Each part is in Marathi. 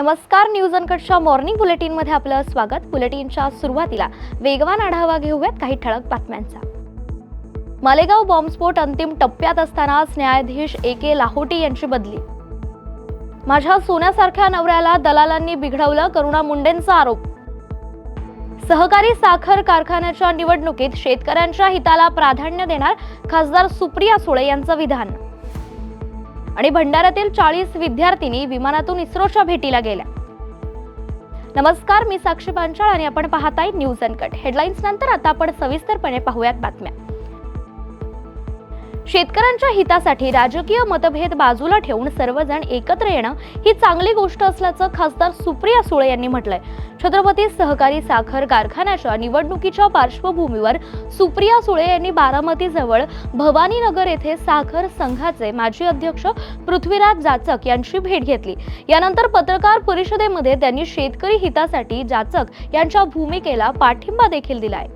नमस्कार न्यूज अनकटच्या मॉर्निंग बुलेटिनमध्ये आपलं स्वागत. बुलेटिनच्या सुरुवातीला वेगवान आढावा घेऊयात काही ठळक बातम्यांचा. मालेगाव बॉम्बस्फोट अंतिम टप्प्यात असतानाच न्यायाधीश ए के लाहोटी यांची बदली. माझ्या सोन्यासारख्या नवऱ्याला दलालांनी बिघडवलं करुणा मुंडेंचा आरोप. सहकारी साखर कारखान्याच्या निवडणुकीत शेतकऱ्यांच्या हिताला प्राधान्य देणार खासदार सुप्रिया सुळे यांचं विधान. आणि भंडाऱ्यातील चाळीस विद्यार्थिनी विमानातून इस्रोच्या भेटीला गेल्या. नमस्कार मी साक्षी पांचाळ आणि आपण पाहताय न्यूज अनकट. हेडलाईन्स नंतर आता आपण सविस्तरपणे पाहूयात बातम्या. शेतकऱ्यांच्या हितासाठी राजकीय मतभेद बाजूला ठेवून सर्वजण एकत्र येणं ही चांगली गोष्ट असल्याचं खासदार सुप्रिया सुळे यांनी म्हटलंय. छत्रपती सहकारी साखर कारखान्याच्या निवडणुकीच्या पार्श्वभूमीवर सुप्रिया सुळे यांनी बारामतीजवळ भवानीनगर येथे साखर संघाचे माजी अध्यक्ष पृथ्वीराज जाचक यांची भेट घेतली. यानंतर पत्रकार परिषदेमध्ये त्यांनी शेतकरी हितासाठी जाचक यांच्या भूमिकेला पाठिंबा देखील दिलाय.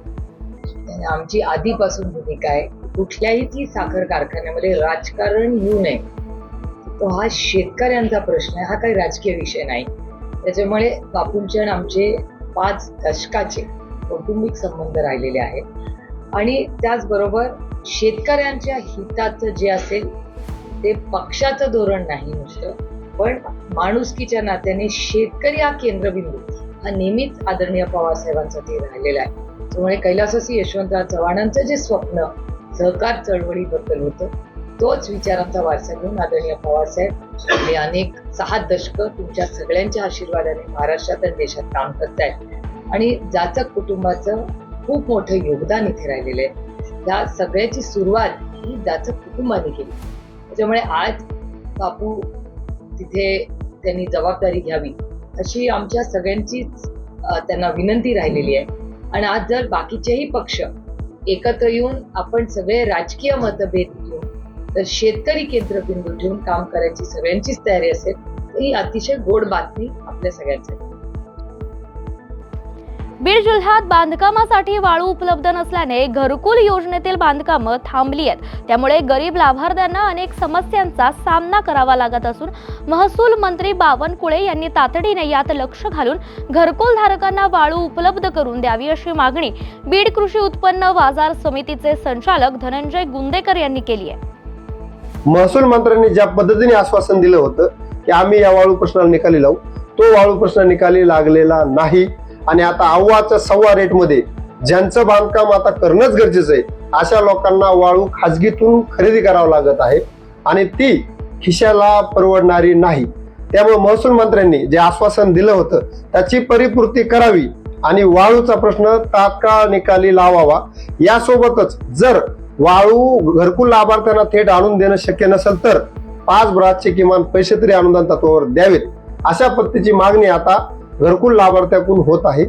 आमची आधीपासून भूमिका आहे. कुठल्याही ती साखर कारखान्यामध्ये राजकारण येऊ नये. तो हा शेतकऱ्यांचा प्रश्न आहे हा काही राजकीय विषय नाही. त्याच्यामुळे बापूंचे आणि आमचे पाच दशकाचे कौटुंबिक संबंध राहिलेले आहेत. आणि त्याचबरोबर शेतकऱ्यांच्या हिताचं जे असेल ते पक्षाचं धोरण नाही नुसतं पण माणुसकीच्या नात्याने शेतकरी हा केंद्रबिंदू हा नेहमीच आदरणीय पवारसाहेबांसाठी राहिलेला आहे. त्यामुळे कैलासवासी यशवंतराव चव्हाणांचं जे स्वप्न सहकार चळवळीबद्दल होतं. तोच विचारांचा वारसा घेऊन आदरणीय पवारसाहेब हे अनेक सहा दशकं तुमच्या सगळ्यांच्या आशीर्वादाने महाराष्ट्रात आणि देशात काम करतायत. आणि जाचक कुटुंबाचं खूप मोठं योगदान इथे राहिलेलं आहे. या सगळ्याची सुरुवात ही जाचक कुटुंबाने केली. त्याच्यामुळे आज बापू तिथे त्यांनी जबाबदारी घ्यावी अशी आमच्या सगळ्यांचीच त्यांना विनंती राहिलेली आहे. आणि आज जर बाकीचेही पक्ष एकत्र येऊन आपण सगळे राजकीय मतभेद घेऊन तर शेतकरी केंद्रबिंदू ठेवून काम करायची सगळ्यांचीच तयारी असेल तर ही अतिशय गोड बातमी आपल्या सगळ्यांसाठी. बीड जिल्ह्यात बांधकामासाठी वाळू उपलब्ध नसल्याने घरकुल योजनेतील बांधकामं थांबली आहेत. त्यामुळे गरीब लाभार्थ्यांना अनेक समस्यांचा सामना करावा लागत असून महसूल मंत्री बावनकुळे यांनी तातडीने यात लक्ष घालून घरकुल धारकांना वाळू उपलब्ध करून द्यावी अशी मागणी बीड कृषी उत्पन्न बाजार समितीचे संचालक धनंजय गुंदेकर यांनी केली आहे. महसूल मंत्र्यांनी ज्या पद्धतीने आश्वासन दिलं होतं की आम्ही या वाळू प्रश्नाला निकाली लावू तो वाळू प्रश्न निकाली लागलेला नाही. आणि आता अव्वाच्या सव्वा रेटमध्ये ज्यांचं बांधकाम आता करणंच गरजेचं आहे अशा लोकांना वाळू खाजगीतून खरेदी करावं लागत आहे. आणि ती खिशाला परवडणारी नाही. त्यामुळे महसूल मंत्र्यांनी जे आश्वासन दिलं होतं त्याची परिपूर्ती करावी आणि वाळूचा प्रश्न तात्काळ निकाली लावावा. यासोबतच जर वाळू घरकुल लाभार्थ्यांना थेट आणून देणं शक्य नसेल तर पाच ब्रासचे किमान पैसे तरी अनुदान तत्वावर द्यावेत. अशा पद्धतीची मागणी आता घरकुल लाभार्थ्याकडून होत आहे.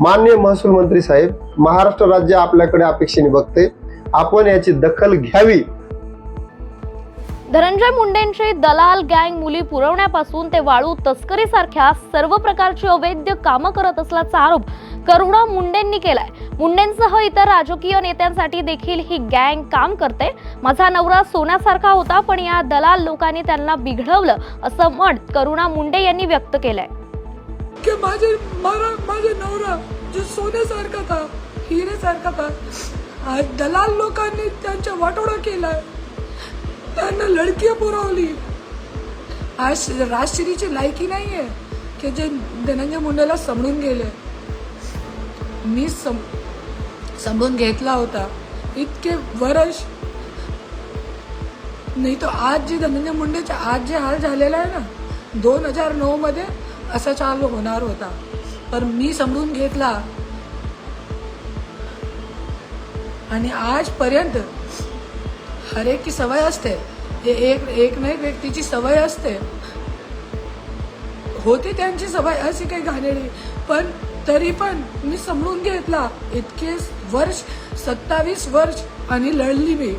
मान्य महसूल मंत्री साहेब महाराष्ट्र राज्य आपल्याकडे अपेक्षेने बघते. आपण याची दखल घ्यावी. धनंजय मुंडेंचे दलाल गँग मुली पुरवण्यापासून ते वाळू तस्करीसारख्या सर्व प्रकारची अवैध कामं करत असल्याचा आरोप करुणा मुंडेंनी केलाय. मुंडेंसह इतर राजकीय नेत्यांसाठी देखील ही गँग काम करते. माझा नवरा सोन्यासारखा होता पण या दलाल लोकांनी त्यांना बिघडवलं असं मत करुणा मुंडे यांनी व्यक्त केलंय. की माझे मला माझे नवरा जो सोन्यासारखा था हिरेसारखा था आज दलाल लोकांनी त्यांच्या वाटोळा केला. त्यांना लडकी पुरवली. आज राजश्रीची लायकी नाही आहे की जे धनंजय मुंडेला समजून गेले. मी सम समजून घेतला होता. इतके वर्ष नाही तो आज जे धनंजय मुंडेचे आज जे हाल झालेला आहे ना दोन हजार नऊमध्ये असा चालू होणार होता. पण मी समजून घेतला. आणि आजपर्यंत हर की सवय असते. हे एक एक ना एक व्यक्तीची सवय असते. होती त्यांची सवय अशी काही घाणेरी पण तरी पण मी समजून घेतला. इतके वर्ष सत्तावीस वर्ष आणि लढली मी.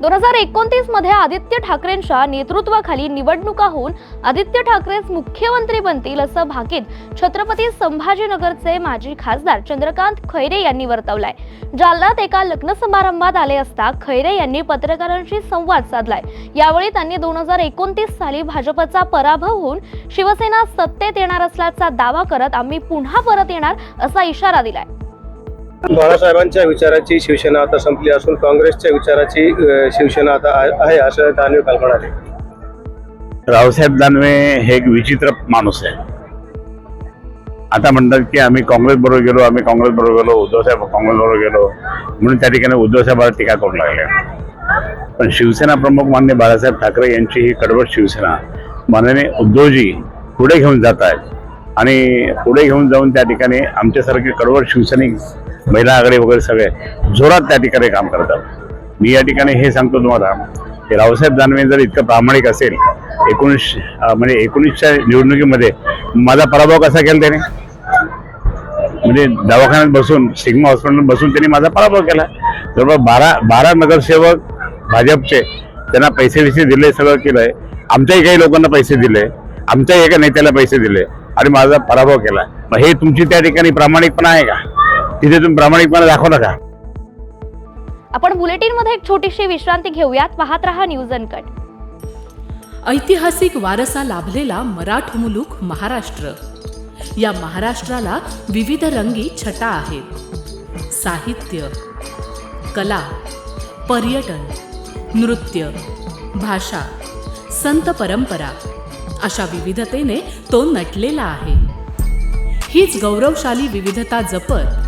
दोन हजार एकोणतीसमध्ये आदित्य ठाकरेंच्या नेतृत्वाखाली निवडणुका होऊन आदित्य ठाकरेच मुख्यमंत्री बनतील असं भाकीत छत्रपती संभाजीनगरचे माजी खासदार चंद्रकांत खैरे यांनी वर्तवलाय. जालन्यात एका लग्न समारंभात आले असता खैरे यांनी पत्रकारांशी संवाद साधलाय. यावेळी त्यांनी दोन हजार एकोणतीस साली भाजपचा पराभव होऊन शिवसेना सत्तेत येणार असल्याचा दावा करत आम्ही पुन्हा परत येणार असा इशारा दिलाय. बाळासाहेबांच्या विचाराची शिवसेना आता संपली असून काँग्रेसच्या विचाराची शिवसेना आता आहे- असं दानवे काल म्हणाले. रावसाहेब दानवे हे एक विचित्र माणूस आहे. आता म्हणतात की आम्ही काँग्रेस बरोबर गेलो आम्ही काँग्रेस बरोबर गेलो उद्धवसाहेब काँग्रेस बरोबर गेलो म्हणून त्या ठिकाणी उद्धवसाहेबांवर टीका करू लागले. पण शिवसेना प्रमुख मान्य बाळासाहेब ठाकरे यांची ही कडवट शिवसेना माननीय उद्धवजी पुढे घेऊन जात आहेत. आणि पुढे घेऊन जाऊन त्या ठिकाणी आमच्यासारखे कडवट शिवसैनिक महिला आघाडी वगैरे सगळे जोरात त्या ठिकाणी काम करतात. मी या ठिकाणी हे सांगतो तुम्हाला की रावसाहेब दानवे जर इतकं प्रामाणिक असेल एकोणीस म्हणजे एकोणीसच्या निवडणुकीमध्ये माझा पराभव कसा केला त्याने? म्हणजे दवाखान्यात बसून सिग्मा हॉस्पिटल बसून त्यांनी माझा पराभव केला. जवळपास बारा बारा नगरसेवक भाजपचे त्यांना पैसे विषय दिले सगळं केलंय. आमच्याही काही लोकांना पैसे दिले आमच्याही एका नेत्याला पैसे दिले आणि माझा पराभव केला. मग हे तुमची त्या ठिकाणी प्रामाणिकपणा आहे का? तिथे तुम्ही प्रामाणिकपणा दाखवता का आपण बुलेटिनमध्ये एक छोटीशी विश्रांती घेऊयात. पाहत रहा न्यूज अनकट ऐतिहासिक वारसा लाभलेला मराठ मुलूक महाराष्ट्र. या महाराष्ट्राला विविध रंगी छटा आहेत. साहित्य कला पर्यटन नृत्य भाषा संत परंपरा अशा विविधतेने तो नटलेला आहे. हीच गौरवशाली विविधता जपत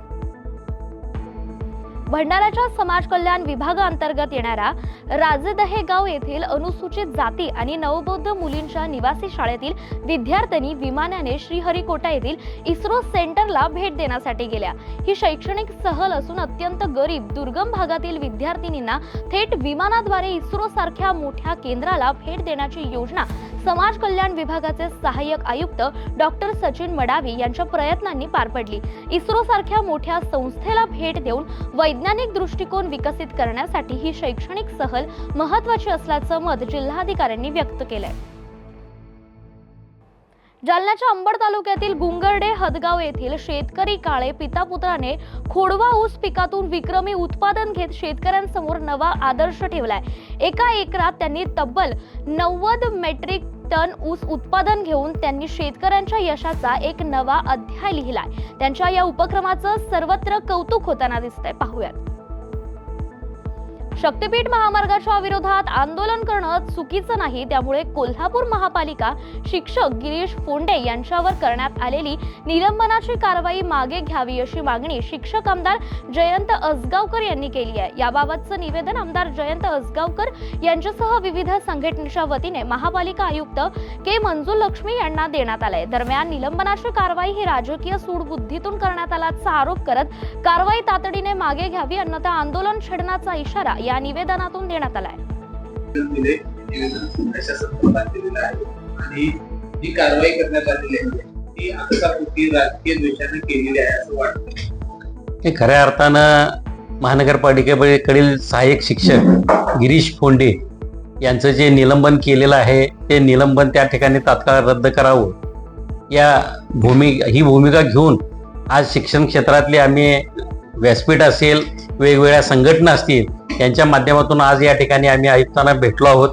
भंडाऱ्याच्या समाज कल्याण विभागाअंतर्गत येणाऱ्या राजेदहे गाव येथील अनुसूचित जाती आणि नवबौद्ध मुलींच्या निवासी शाळेतील विद्यार्थिनी विमानाने श्रीहरिकोटा येथील इस्रो सेंटरला भेट देण्यासाठी गेल्या. ही शैक्षणिक सहल असून अत्यंत गरीब दुर्गम भागातील विद्यार्थिनींना थेट विमानाद्वारे इस्रो सारख्या मोठ्या केंद्राला भेट देण्याची योजना समाज कल्याण विभागाचे सहाय्यक आयुक्त डॉक्टर सचिन मडावी यांच्या प्रयत्नांनी पार पडली. इस्रो सारख्या मोठ्या संस्थेला भेट देऊन वैज्ञानिक दृष्टिकोन विकसित करण्यासाठी ही शैक्षणिक सहल महत्वाची असल्याचं मत जिल्हाधिकाऱ्यांनी व्यक्त केलंय. जालन्याच्या अंबड तालुक्यातील गुंगर्डे हदगाव येथील शेतकरी काळे पिता पुत्राने खोडवा ऊस पिकातून विक्रमी उत्पादन घेत शेतकऱ्यांसमोर नवा आदर्श ठेवलाय. एका एकरात त्यांनी तब्बल नव्वद मेट्रिक टन ऊस उत्पादन घेऊन त्यांनी शेतकऱ्यांच्या यशाचा एक नवा अध्याय लिहिलाय. त्यांच्या या उपक्रमाचं सर्वत्र कौतुक होताना दिसतंय. पाहूयात. शक्तीपीठ महामार्गाच्या विरोधात आंदोलन करणं चुकीचं नाही त्यामुळे कोल्हापूर महापालिका शिक्षक गिरीश फोंडे यांच्यावर करण्यात आलेली निलंबनाची कारवाई मागे घ्यावी अशी मागणी शिक्षक आमदार जयंत असगावकर यांनी केली आहे. याबाबतचं निवेदन आमदार जयंत असगावकर यांच्यासह विविध संघटनेच्या वतीने महापालिका आयुक्त के मंजू लक्ष्मी यांना देण्यात आलंय. दरम्यान निलंबनाची कारवाई ही राजकीय सूडबुद्धीतून करण्यात आल्याचा आरोप करत कारवाई तातडीने मागे घ्यावी अन्यथा आंदोलन छेडण्याचा इशारा या निवेदनातून देण्यात आलाय. आणि जी कारवाई करण्यात आलेली आहे अटकापुटी राजकीय द्वेषाने केलेली आहे असं वाटतं. हे खऱ्या अर्थानं महानगरपालिकेकडील सहाय्यक शिक्षक गिरीश फोंडे यांचं जे निलंबन केलेलं आहे ते निलंबन त्या ठिकाणी तात्काळ रद्द करावं. या भूमी ही भूमिका घेऊन आज शिक्षण क्षेत्रातले आम्ही व्यासपीठ असेल वेगवेगळ्या संघटना असतील यांच्या माध्यमातून आज या ठिकाणी आम्ही आयुक्तांना भेटलो आहोत.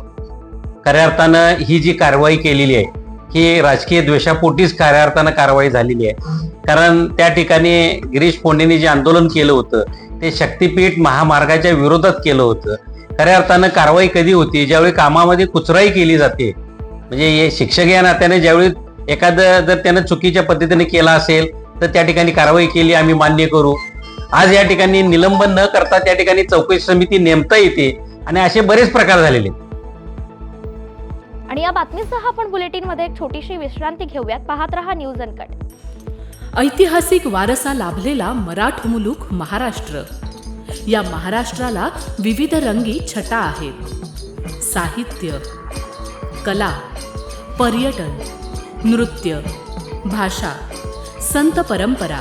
खऱ्या अर्थानं ही जी कारवाई केलेली आहे ही राजकीय द्वेषापोटीच खऱ्या अर्थानं कारवाई झालेली आहे. कारण त्या ठिकाणी गिरीश फोंडेने जे आंदोलन केलं होतं ते शक्तीपीठ महामार्गाच्या विरोधात केलं होतं. खऱ्या अर्थानं कारवाई कधी होती? ज्यावेळी कामामध्ये कुचराई केली जाते म्हणजे हे शिक्षक या नात्याने ज्यावेळी एखादं जर त्यानं चुकीच्या पद्धतीने केला असेल तर त्या ठिकाणी कारवाई केली आम्ही मान्य करू. आज या ठिकाणी निलंबन न करता त्या ठिकाणी चौकशी समिती नेमता येते आणि असे बरेच प्रकार झालेले. आणि या बातमीसह आपण बुलेटिनमध्ये एक छोटीशी विश्रांती घेऊयात. पाहत रहा न्यूज अनकट. ऐतिहासिक वारसा लाभलेला मराठ मुलूक महाराष्ट्र. या महाराष्ट्राला विविध रंगी छटा आहेत. साहित्य कला पर्यटन नृत्य भाषा संत परंपरा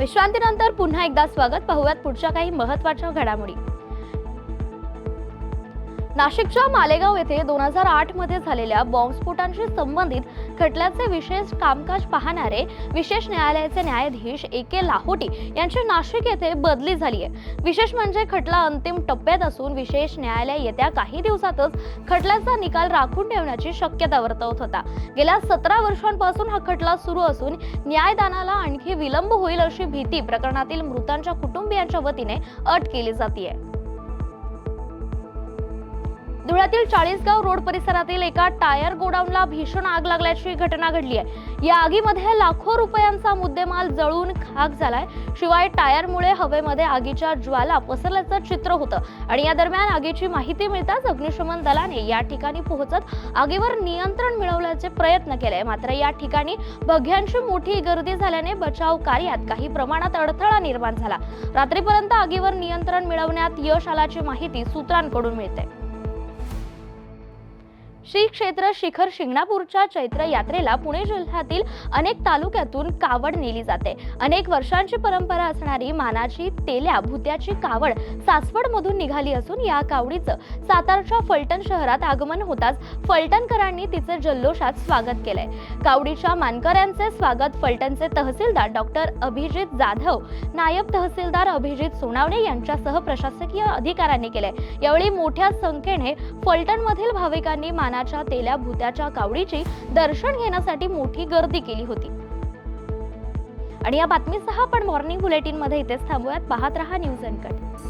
विश्रांतीनंतर पुन्हा एकदा स्वागत. पाहूयात पुढच्या काही महत्त्वाच्या घडामोडी. नाशिकच्या मालेगाव येथे दोन हजार आठमध्ये झालेल्या बॉम्बस्फोटांशी संबंधित खटल्याचे विशेष कामकाज पाहणारे विशेष न्यायालयाचे न्यायाधीश ए के लाहोटी यांची नाशिक येथे बदली झाली आहे विशेष म्हणजे खटला अंतिम टप्प्यात असून विशेष न्यायालय येत्या काही दिवसातच खटल्याचा निकाल राखून ठेवण्याची शक्यता वर्तवत होता. गेल्या सतरा वर्षांपासून हा खटला सुरू असून न्यायदानाला आणखी विलंब होईल अशी भीती प्रकरणातील मृतांच्या कुटुंबियांच्या वतीने अट केली जाते धुळ्यातील चाळीसगाव रोड परिसरातील एका टायर गोडाऊनला भीषण आग लागल्याची घटना घडली आहे. या आगीमध्ये लाखो रुपयांचा मुद्देमाल जळून खाक झालाय. शिवाय टायरमुळे हवेमध्ये आगीच्या ज्वाला पसरल्याचं चित्र होतं आणि या दरम्यान आगीची माहिती मिळताच अग्निशमन दलाने या ठिकाणी पोहोचत आगीवर नियंत्रण मिळवण्याचे प्रयत्न केले. मात्र या ठिकाणी बघ्यांची मोठी गर्दी झाल्याने बचाव कार्यात काही प्रमाणात अडथळा निर्माण झाला. रात्रीपर्यंत आगीवर नियंत्रण मिळवण्यात यश आल्याची माहिती सूत्रांकडून मिळते. श्री क्षेत्र शिखर शिंगणापूरच्या चैत्र यात्रेला पुणे जिल्ह्यातील अनेक तालुक्यातून कावड नेली जाते. अनेक वर्षांची परंपरा असणारी मानाची तेल्या भुत्याची कावड सासवड मधून निघाली असून या कावडीचं सातारच्या फलटण शहरात आगमन होताच फलटणकरांनी तिचे जल्लोषात स्वागत केलंय. कावडीच्या मानकऱ्यांचे स्वागत फलटणचे तहसीलदार डॉक्टर अभिजित जाधव नायब तहसीलदार अभिजित सोनावणे यांच्यासह प्रशासकीय अधिकाऱ्यांनी केलंय. यावेळी मोठ्या संख्येने फलटणमधील भाविकांनी माना मानाच्या तेल्या भूत्याच्या कावडीची दर्शन घेण्यासाठी मोठी गर्दी केली होती. आणि या बातमीसह आपण मॉर्निंग बुलेटिनमध्ये इथेच थांबूयात. पाहत रहा न्यूज अनकट